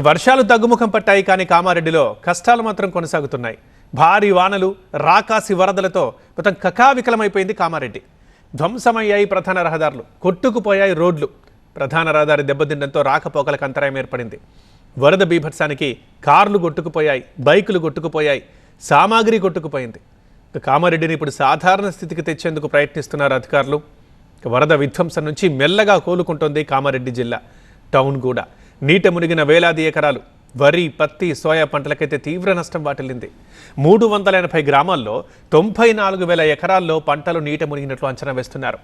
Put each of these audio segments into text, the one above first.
వర్షాలు తగ్గుముఖం పట్టాయి కానీ కామారెడ్డిలో కష్టాలు మాత్రం కొనసాగుతున్నాయి. భారీ వానలు రాకాసి వరదలతో మొత్తం కకావికలమైపోయింది కామారెడ్డి. ధ్వంసమయ్యాయి ప్రధాన రహదారులు కొట్టుకుపోయాయి రోడ్లు. ప్రధాన రహదారి దెబ్బతిండంతో రాకపోకలకు అంతరాయం ఏర్పడింది. వరద బీభత్సానికి కార్లు కొట్టుకుపోయాయి బైకులు కొట్టుకుపోయాయి సామాగ్రి కొట్టుకుపోయింది. కామారెడ్డిని ఇప్పుడు సాధారణ స్థితికి తెచ్చేందుకు ప్రయత్నిస్తున్నారు అధికారులు. వరద విధ్వంసం నుంచి మెల్లగా కోలుకుంటోంది కామారెడ్డి జిల్లా టౌన్ కూడా నీట మునిగిన వేలాది ఎకరాలు వరి పత్తి సోయా పంటలకైతే తీవ్ర నష్టం వాటిల్లింది. మూడు వందల ఎనభై గ్రామాల్లో తొంభై నాలుగు వేల ఎకరాల్లో పంటలు నీట మునిగినట్లు అంచనా వేస్తున్నారు.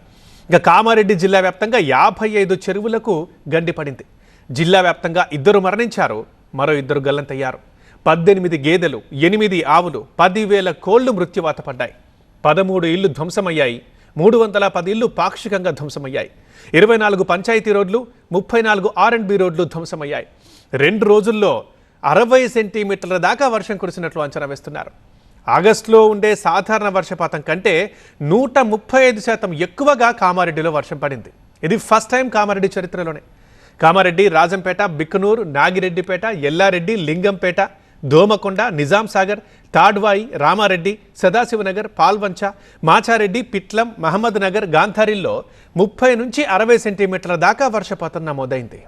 ఇక కామారెడ్డి జిల్లా వ్యాప్తంగా యాభై ఐదు చెరువులకు గండి పడింది. జిల్లా వ్యాప్తంగా ఇద్దరు మరణించారు మరో ఇద్దరు గల్లంతయ్యారు. పద్దెనిమిది గేదెలు ఎనిమిది ఆవులు పదివేల కోళ్ళు మృత్యువాత పడ్డాయి. పదమూడు ఇళ్ళు ధ్వంసమయ్యాయి. మూడు వందల పది ఇళ్ళు పాక్షికంగా ధ్వంసమయ్యాయి. ఇరవై నాలుగు పంచాయతీ రోడ్లు ముప్పై నాలుగు ఆర్ అండ్ బి రోడ్లు ధ్వంసమయ్యాయి. రెండు రోజుల్లో అరవై సెంటీమీటర్ల దాకా వర్షం కురిసినట్లు అంచనా వేస్తున్నారు. ఆగస్టులో ఉండే సాధారణ వర్షపాతం కంటే నూట ముప్పై ఐదు శాతం ఎక్కువగా కామారెడ్డిలో వర్షం పడింది. ఇది ఫస్ట్ టైం కామారెడ్డి చరిత్రలోనే. కామారెడ్డి రాజంపేట బిక్కనూరు నాగిరెడ్డిపేట ఎల్లారెడ్డి లింగంపేట దోమకొండ నిజాం సాగర్ తాడ్వాయి రామారెడ్డి సదాశివనగర్ పాల్వంచ మాచారెడ్డి పిట్లం మహమ్మద్ నగర్ గాంధారిల్లో ముప్పై నుంచి అరవై సెంటీమీటర్ల దాకా వర్షపాతం నమోదైంది.